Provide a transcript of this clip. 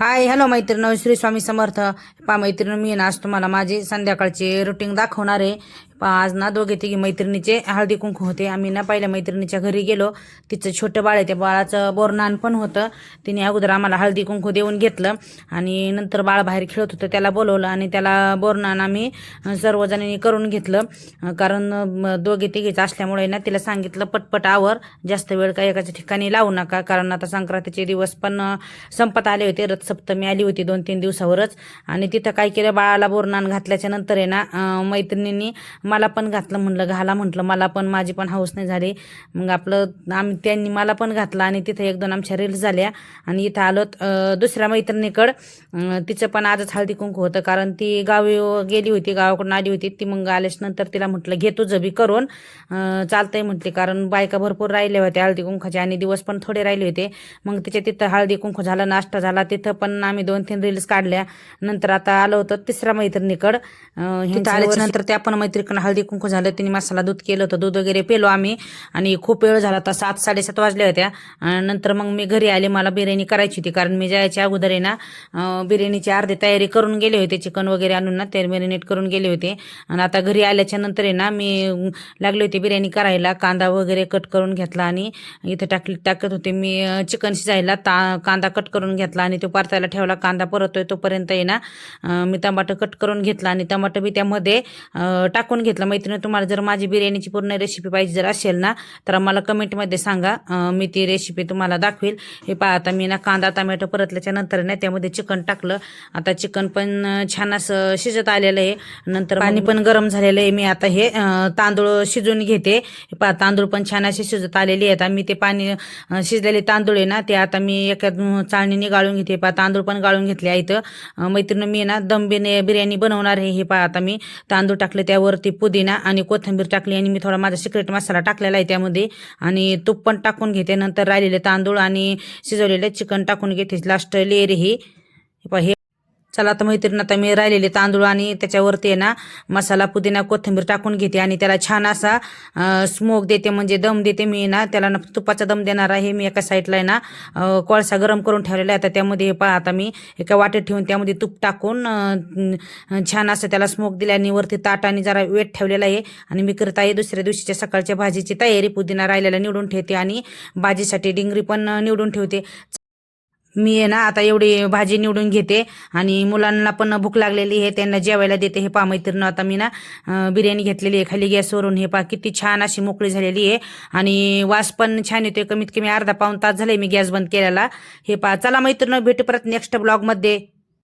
Hi hello मैत्रिणी श्री स्वामी समर्थ. पा मैत्रिणी मी ना आज तुम्हाला माझे संध्याकाळची रुटीन दाखवणार आहे. आज ना दोघे तिघी मैत्रिणीचे हळदी कुंकू होते. आम्ही ना पहिल्या मैत्रिणीच्या घरी गेलो. तिचं छोटं बाळ आहे त्या बाळाचं बोरनान पण होतं. तिने अगोदर आम्हाला हळदी कुंकू देऊन घेतलं आणि नंतर बाळ बाहेर खेळत होतं त्याला बोलवलं आणि त्याला बोरनान आम्ही सर्वजणांनी करून घेतलं. कारण दोघे तिघीच असल्यामुळे ना तिला सांगितलं पटपट आवर जास्त वेळ काही एकाच्या ठिकाणी लावू नका. कारण आता संक्रांतीचे दिवस पण संपत आले होते. रथसप्तमी आली होती दोन तीन दिवसावरच आणि तिथं काय केलं बाळाला बोरनान घातल्याच्या नंतर आहे ना मैत्रिणींनी मला पण घातलं म्हणलं घाला म्हटलं. मला पण माझी पण हाऊस नाही झाली. मग आपलं आम्ही त्यांनी मला पण घातलं आणि तिथं एक दोन आमच्या रील्स झाल्या. आणि इथं आलो दुसऱ्या मैत्रिणीकडं. तिचं पण आजच हळदी कुंकू होतं कारण ती गावी गेली होती गावाकडून आली होती. ती मग आल्याच नंतर तिला म्हटलं घे तुझं बी करून. चालतंय म्हटली कारण बायका भरपूर राहिल्या होत्या हळदी कुंकाचे आणि दिवस पण थोडे राहिले होते. मग तिच्या तिथं हळदी कुंकू झाला नाश्ता झाला. तिथं पण आम्ही दोन तीन रील्स काढल्या. नंतर आता आलो होतं तिसऱ्या मैत्रिणीकडं. आल्याच्यानंतर त्या पण मैत्रिणीकडं हळदी कुंकू झालं तिने मसाला दूध केलं होतं दूध वगैरे पेलो आम्ही. आणि खूप वेळ झाला होता सात साडेसात वाजल्या होत्या. नंतर मग मी घरी आले मला बिर्याणी करायची होती. कारण मी जायच्या अगोदर आहे ना बिर्याणीची अर्धी तयारी करून गेले होते चिकन वगैरे आणून ना ते मॅरिनेट करून गेले होते. आणि आता घरी आल्याच्यानंतर आहे ना मी लागले होते बिर्याणी करायला. कांदा वगैरे कट करून घेतला आणि इथे टाकली टाकत होते मी चिकन शिजायला. ता कांदा कट करून घेतला आणि तो परतायला ठेवला. कांदा परतोय तोपर्यंत आहे ना मी टमाटर कट करून घेतला आणि टमाटर बी त्यामध्ये टाकून घेतलं. मैत्रिणी तुम्हाला जर माझी बिर्याणीची पूर्ण रेसिपी पाहिजे जर असेल ना तर मला कमेंटमध्ये सांगा. मी ती रेसिपी तुम्हाला दाखवेल. हे पहा आता मी ना कांदा टमॅटो परतल्याच्या नंतर ना त्यामध्ये चिकन टाकलं. आता चिकन पण छान असं शिजत आलेलं आहे. नंतर पाणी पण गरम झालेलं आहे. मी आता हे तांदूळ शिजून घेते. हे पहा तांदूळ पण छान असे शिजत आलेले आहेत. मी ते पाणी शिजलेले तांदूळ आहे ना ते आता मी एका चाळणीने गाळून घेते. पहा तांदूळ पण गाळून घेतले आहेत. मैत्रिणी मी ना दम बिर्या- बिर्याणी बनवणार आहे. हे पहा आता मी तांदूळ टाकले त्यावरती पुदिना आणि कोथिंबीर टाकली आणि मी थोडा माझा सिक्रेट मसाला टाकलेला आहे त्यामध्ये. आणि तूप पण टाकून घेते. नंतर राहिलेले तांदूळ आणि शिजवलेले चिकन टाकून घेते. लास्ट लेअर ही. हे हे चला आता मैत्रीण आता मी राहिलेले तांदूळ आणि त्याच्यावरती आहे ना मसाला पुदिना कोथिंबीर टाकून घेते आणि त्याला छान असा स्मोक देते म्हणजे दम देते मी ना त्याला ना तुपाचा दम देणार आहे मी एका साईडला आहे ना कोळसा गरम करून ठेवलेला आहे. आता त्यामध्ये हे पहा आता मी एका वाटेत ठेवून त्यामध्ये तूप टाकून छान असं त्याला स्मोक दिल्याने वरती ताट आणि जरा वेट ठेवलेला आहे. आणि मी करत आहे दुसऱ्या दिवशीच्या सकाळच्या भाजीची तयारी पुदिना राहिलेला निवडून ठेवते आणि भाजीसाठी डिंगरी पण निवडून ठेवते. मी आहे ना आता एवढी भाजी निवडून घेते आणि मुलांना पण भूक लागलेली आहे त्यांना जेवायला देते हे पा मैत्रीण आता मी ना बिर्याणी घेतलेली आहे खाली गॅसवरून. हे पा किती छान अशी मोकळी झालेली आहे आणि वास पण छान येतोय. कमीत कमी अर्धा पाऊन तास झाले मी गॅस बंद केलेला. हे पा चला मैत्रीण भेटू परत नेक्स्ट ब्लॉगमध्ये